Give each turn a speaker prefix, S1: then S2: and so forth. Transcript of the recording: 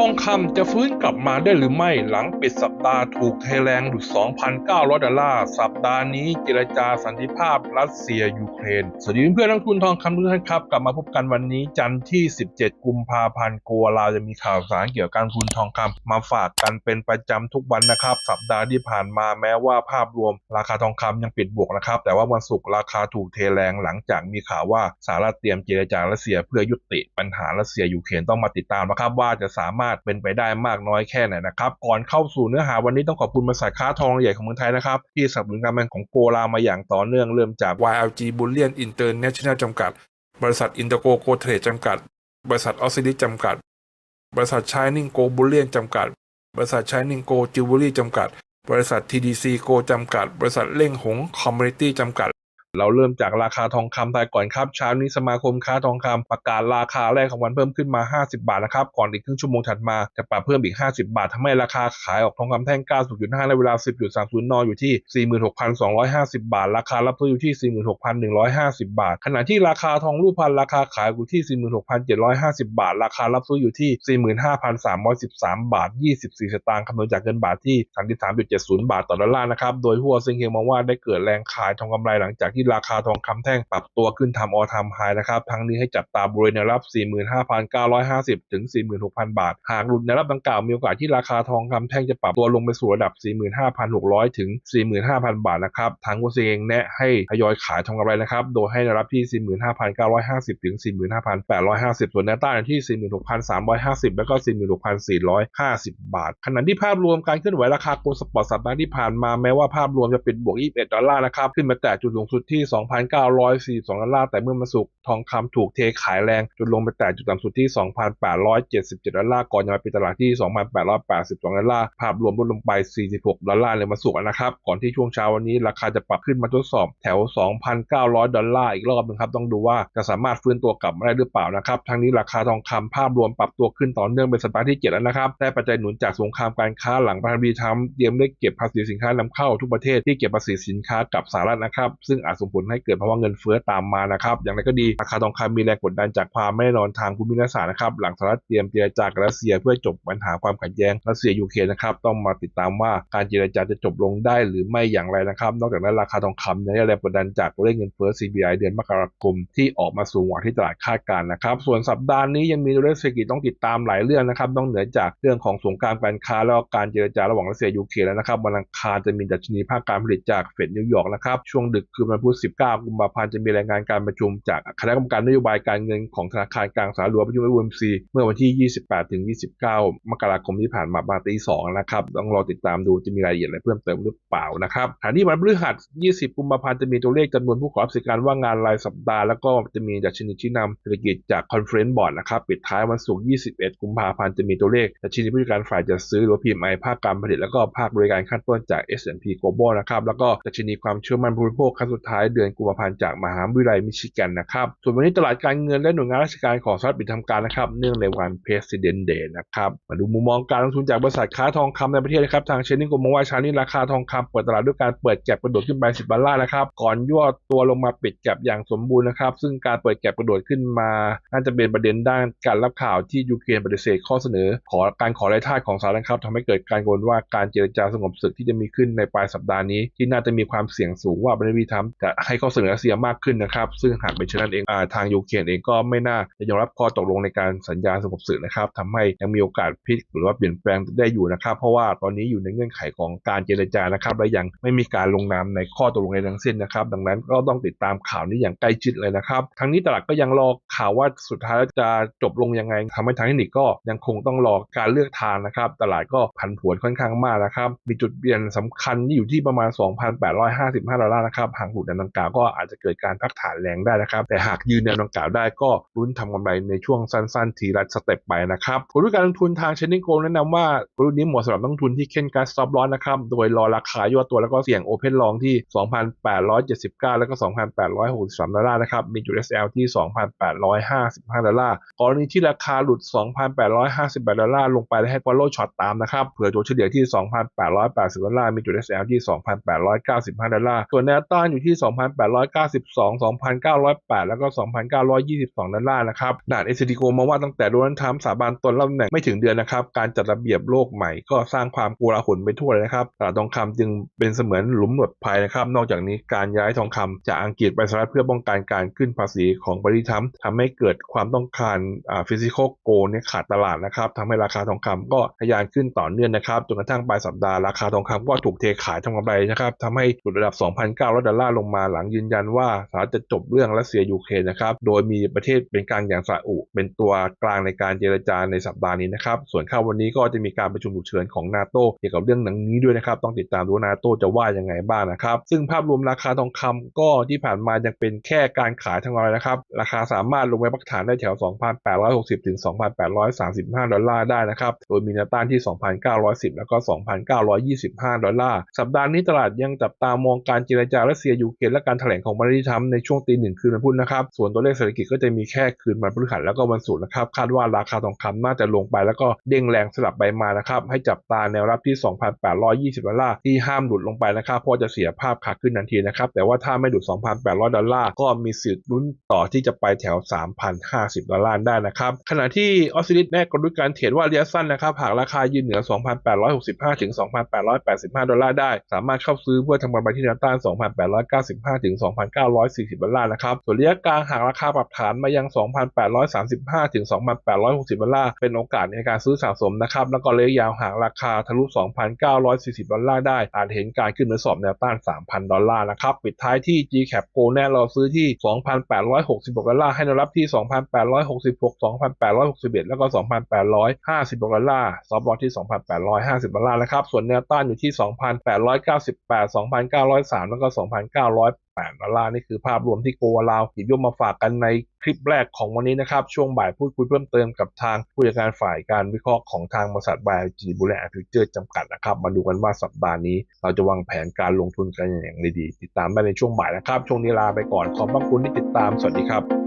S1: ทองคำจะฟื้นกลับมาได้หรือไม่หลังปิดสัปดาห์ถูกเทแรงดุด 2,900 ดอลลาร์ สัปดาห์นี้เจรจาสันติภาพรัสเซียยูเครน สวัสดีเพื่อนนักทุนทองคำทุกท่านครับ กลับมาพบกันวันนี้จันทร์ที่ 17 กุมภาพันธ์กัวลาจะมีข่าวสารเกี่ยวกับการทุนทองคำมาฝากกันเป็นประจำทุกวันนะครับ สัปดาห์ที่ผ่านมาแม้ว่าภาพรวมราคาทองคำยังปิดบวกนะครับ แต่ว่าวันศุกร์ราคาถูกเทแรงหลังจากมีข่าวว่าสหรัฐเตรียมเจรจารัสเซียเพื่อยุติปัญหารัสเซียยูเครนต้องมาติดตามนะครับว่าจะสามารถเป็นไปได้มากน้อยแค่ไหนนะครับ ก่อนเข้าสู่เนื้อหาวันนี้ต้องขอบคุณบริษัทค้าทองใหญ่ของเมืองไทยนะครับที่สนับสนุนการเงินของโกลามาอย่างต่อเนื่องเริ่มจาก YLG Bullion International จำกัด บริษัท Intergo Go Trade จำกัด บริษัทออสซิลิจำกัด บริษัท Shining Go Bullion จำกัด บริษัท Shining Go Jewelry จำกัด บริษัท TDC Go จำกัด บริษัทเล่งหงคอมมูนิตี้จำกัด เราเริ่มจากราคาทองคำไทยก่อนครับเช้านี้สมาคมค้าทองคำประกาศราคาแรกของวันเพิ่มขึ้นมา 50 บาทนะครับก่อนอีกครึ่งชั่วโมงถัดมาจะปรับเพิ่มอีก 50 บาททำให้ราคาขายออกทองคำแท่ง 90.5 ในเวลา 10.30 น อยู่ที่ 46,250 บาท ราคารับซื้ออยู่ที่ 46,150 บาท ขณะที่ราคาทองรูปพรรณราคาขายอยู่ที่ 46,750 บาท ราคารับซื้ออยู่ที่ 45,313 บาท 24 สตางค์คำนวณจากเงินบาทที่ 33.70 บาทต่อดอลลาร์นะครับโดยหัวเซิงเฮงมองว่าได้เกิดแรงขายทองกำไรหลังจากที่ราคาทองคำแท่งปรับตัวขึ้นทำออทามไฮนะครับ ทั้งนี้ให้จับตาบริเวณแนวรับ 45,950 ถึง 46,000 บาท หากหลุดแนวรับดังกล่าวมีโอกาสที่ราคาทองคำแท่งจะปรับตัวลงไปสู่ระดับ 45,600 ถึง 45,000 บาทนะครับ ทางหัวเซิงแนะให้ทยอยขายทองกำไรนะครับ โดยให้แนวรับที่ 45,950 ถึง 45,850 ส่วนแนวต้านที่ 46,350 แล้วก็ 46,450 บาท ขณะที่ภาพรวมการเคลื่อนไหวราคาโกลด์สปอร์ตสัปดาห์ที่ผ่านมาแม้ว่าภาพรวมจะปิดบวก 21 ดอลลาร์นะครับ ขึ้นมาแต่จุดสูงสุดที่ที่ 2,942 ดอลลาร์ แต่เมื่อมาสุกทองคำถูกเทขายแรงจนลงไปแต่จุดต่ำสุดที่ 2,877 ดอลลาร์ ก่อนจะมาปิดตลาดที่ 2,882 ดอลลาร์ ภาพรวมลดลงไป 46 ดอลลาร์เลยมาสุกนะครับ ก่อนที่ช่วงเช้าวันนี้ราคาจะปรับขึ้นมาทดสอบแถว 2,900 ดอลลาร์อีกรอบนึงครับ ต้องดูว่าจะสามารถฟื้นตัวกลับมาได้หรือเปล่านะครับ ทั้งนี้ราคาทองคำภาพรวมปรับตัวขึ้นต่อเนื่องเป็นสัปดาห์ที่ 7 แล้วนะครับ ได้ปัจจัยหนุนจากสงครามการค้าหลังประธานาธิบดีทรัมป์เตรียมได้เก็บภาษีสินค้านำเข้าทุกประเทศที่เก็บภาษีสินค้ากับสหรัฐนะครับ ซึ่งอาจส่งผลให้เกิดภาวะเงินเฟ้อตามมานะครับอย่างไรก็ดีราคาทองคำมีแรงกดดันจากความไม่แน่นอนทางภูมิรัฐศาสตร์นะครับหลังสหรัฐเตรียมเจรจากับรัสเซียเพื่อจบปัญหาความขัดแย้งรัสเซียยูเครนนะครับต้องมาติดตามว่าการเจรจาจะจบลงได้หรือไม่อย่างไรนะครับ นอกจากนั้นราคาทองคำยังได้แรงกดดันจากตัวเลขเงินเฟ้อ CPI เดือนมกราคมที่ออกมาสูงกว่าที่ตลาดคาดการณ์นะครับส่วนสัปดาห์นี้ยังมีตัวเลขเศรษฐกิจต้องติดตามหลายเรื่องนะครับนอกเหนือจากเรื่องของสงครามการค้าแล้วการเจรจาระหว่างรัสเซียยูเครนแล้วนะครับวันอังคารจะมีดัชนีภาคการผลิตจากเฟดนิวยอร์กนะครับช่วงดึกคือวันพุธ19กุมภาพันธ์จะมีรายงานการประชุมจากคณะกรรมการนโยบายการเงินของธนาคารกลางสหรัฐหรือว่าประชุม FOMC เมื่อวันที่ 28ถึง29 มกราคมที่ผ่านมามาตี2นะครับต้องรอติดตามดูจะมีรายละเอียดอะไรเพิ่มเติมหรือเปล่านะครับขณะที่วันพฤหัส 20 กุมภาพันธ์จะมีตัวเลขจำนวนผู้ขอรับสิทธิการว่างงานรายสัปดาห์แล้วก็จะมีดัชนีชี้นำเศรษฐกิจจาก Conference Board นะครับปิดท้ายวันศุกร์ 21 กุมภาพันธ์จะมีตัวเลขดัชนีผู้จัดการฝ่ายจัดซื้อหรือ PMI ภาคการผลิตแล้วก็ภาคบริการขั้นต้นจาก S&P Global นะครับแล้วก็ดัชนีความเชื่อมั่นผู้บริโภคขั้นสุดท้ายเดือนกุมภาพันธ์จากมหาวิทยาลัยมิชิแกนนะครับ ส่วนวันนี้ตลาดการเงินและหน่วยงานราชการของสหรัฐปิดทำการนะครับ เนื่องในวัน President Day นะครับ มาดูมุมมองการลงทุนจากบริษัทค้าทองคำในประเทศนะครับ ทางเชนนิงก็มองว่าเชานี้ราคาทองคำเปิดตลาดด้วยการเปิดแก็บกระโดดขึ้นไป 10 ดอลลาร์นะครับ ก่อนย่อตัวลงมาปิดแก็บอย่างสมบูรณ์นะครับ ซึ่งการเปิดแก็บกระโดดขึ้นมา น่าจะเป็นประเด็นด้านการรับข่าวที่ยูเครนปฏิเสธข้อเสนอ ขอการขอไร้ท่าของสหรัฐครับทำให้เกิดการกังวลว่าการเจรจาสงบศึกที่จะมีขึ้นในปลายสัปดาห์นี้ที่น่าจะมีความเสี่ยงสูงว่าประธานาธิบดีทัมป์จะให้ข้อเสนอรัสเซียมากขึ้นนะครับ ซึ่งหากเป็นเช่นนั้นเองทางยูเครนเองก็ไม่น่าจะยอมรับข้อตกลงในการสัญญาสงบศึกนะครับทำให้ยังมีโอกาสพลิกหรือว่าเปลี่ยนแปลงได้อยู่นะครับ เพราะว่าตอนนี้อยู่ในเงื่อนไขของการเจรจานะครับและยังไม่มีการลงนามในข้อตกลงในทั้งสิ้นนะครับ ดังนั้นก็ต้องติดตามข่าวนี้อย่างใกล้ชิดเลยนะครับทั้งนี้ตลาดก็ยังรอข่าวว่าสุดท้ายจะจบลงยังไงทำให้ทางเทคนิคก็ยังคงต้องรอการเลือกทางนะครับ ตลาดก็ผันผวนค่อนข้างมากนะครับมีจุดเปลี่ยนสำคัญที่อยู่ที่ประมาณ 2,855ดอลลาร์นะครับหากหลุดวดังกล่าวก็อาจจะเกิดการพักฐานแรงได้นะครับ แต่หากยืนแนวดังกล่าวได้ก็ลุ้นทำกำไรในช่วงสั้นๆ ทีละสเต็ปไปนะครับกลยุทธ์การลงทุนทางเชนนิโกแนะนำว่ากลยุทธ์นี้เหมาะสำหรับนักลงทุนที่เค้นการสต็อปลอสนะครับ โดยรอราคาย่อตัวแล้วก็เสี่ยงโอเพนลองที่ 2,879 แล้วก็ 2,863 ดอลลาร์นะครับ มีจุด SL ที่ 2,855 ดอลลาร์กรณีที่ราคาหลุด 2,858 ดอลลาร์ลงไปและให้ follow short ตามนะครับ เผื่อตัวเฉลี่ยที่ 2,880 ดอลลาร์ มีจุด SL ที่ 2,895 ดอลลาร์ ส่วนแนวต้านอยู่ที่2,892 2,908 แล้วก็ 2,922 ดอลลาร์นะครับด่านเอสดีโกมองว่าตั้งแต่โดนัลด์ทรัมป์สาบานตนรับตำแหน่งไม่ถึงเดือนนะครับ การจัดระเบียบโลกใหม่ก็สร้างความกลาหลไปทั่วเลยนะครับตลาดทองคำจึงเป็นเสมือนหลุมหลบภัยนะครับ นอกจากนี้การย้ายทองคำจากอังกฤษไปสหรัฐเพื่อป้องกันการขึ้นภาษีของบริทัมทำให้เกิดความต้องการอ่าฟิสิกอลโกเนี่ยขาดตลาดนะครับทำให้ราคาทองคำก็ทะยานขึ้นต่อเนื่องนะครับจนกระทั่งปลายสัปดาห์ราคาทองคำก็ถูกเทขายทำกำไรนะครับทำให้หลุดระดับ 2,900 ดอลลาร์ลงมาหลังยืนยันว่าสหรัฐจะจบเรื่องรัสเซียยูเครนนะครับ โดยมีประเทศเป็นกลางอย่างซาอุเป็นตัวกลางในการเจรจาในสัปดาห์นี้นะครับ ส่วนข้าววันนี้ก็จะมีการประชุมฉุกเฉินของนาโตเกี่ยวกับเรื่องหนังนี้ด้วยนะครับ ต้องติดตามดูนาโตจะว่ายังไงบ้างนะครับ ซึ่งภาพรวมราคาทองคำก็ที่ผ่านมายังเป็นแค่การขายทางออนไลน์นะครับ ราคาสามารถลงไปพักฐานได้แถว 2,860 ถึง 2,835 ดอลลาร์ได้นะครับ โดยมีแนวต้านที่ 2,910 แล้วก็ 2,925 ดอลลาร์ สัปดาห์นี้ตลาดยังจับตามองการเจรจารัสเซียยูเครนและการแถลงของบริทัมป์ในช่วงตีหนึ่งคืนวันพุธนะครับ ส่วนตัวเลขเศรษฐกิจก็จะมีแค่คืนวันพฤหัสแล้วก็วันศุกร์นะครับ คาดว่าราคาทองคำน่าจะลงไปแล้วก็เด้งแรงสลับไปมานะครับ ให้จับตาแนวรับที่ 2,820 ดอลลาร์ที่ห้ามหลุดลงไปนะครับ เพราะจะเสียภาพขาขึ้นทันทีนะครับ แต่ว่าถ้าไม่หลุด 2,800 ดอลลาร์ก็มีสิทธิ์ลุ้นต่อที่จะไปแถว 3,050 ดอลลาร์ได้นะครับ ขณะที่ออสซิลิสแน่กลยุทธ์การเทรดว่าระยะสั้นนะครับ หากราคายืนเหนือ 2,865 ถึง 2,885 ดอลลาร์ได้ สามารถเข้าซื้อเพื่อทำกำไรที่แนวต้าน2,895 ถึง 2,940 ดอลลาร์นะครับ ส่วนระยะกลางหากราคาปรับฐานมายัง 2,835 ถึง 2,860 ดอลลาร์ เป็นโอกาสในการซื้อสะสมนะครับ แล้วก็ระยะยาวหากราคาทะลุ 2,940 ดอลลาร์ได้ อาจเห็นการขึ้นมาสอบแนวต้าน 3,000 ดอลลาร์นะครับ ปิดท้ายที่ GCAP Go แน่เราซื้อที่ 2,866 ดอลลาร์ ให้แนวรับที่ 2,866 2,861 แล้วก็ 2,856ดอลลาร์ซอฟต์ลอสที่ 2,850 ดอลลาร์นะครับ ส่วนแนวต้านอยู่ที่ 2,898 2,903 แล้วก็ 2,90 8ดอลลาร์นี่คือภาพรวมที่โกวาลาวหยิบยกมาฝากกันในคลิปแรกของวันนี้นะครับ ช่วงบ่ายพูดคุยเพิ่มเติมกับทางผู้จัดการฝ่ายการวิเคราะห์ของทางบริษัทบายจีบุลแลนด์ฟิเจอร์จำกัดนะครับ มาดูกันว่าสัปดาห์นี้เราจะวางแผนการลงทุนกันอย่างไรดี ติดตามได้ในช่วงบ่ายนะครับ ช่วงนี้ลาไปก่อนขอบพระคุณที่ติดตามสวัสดีครับ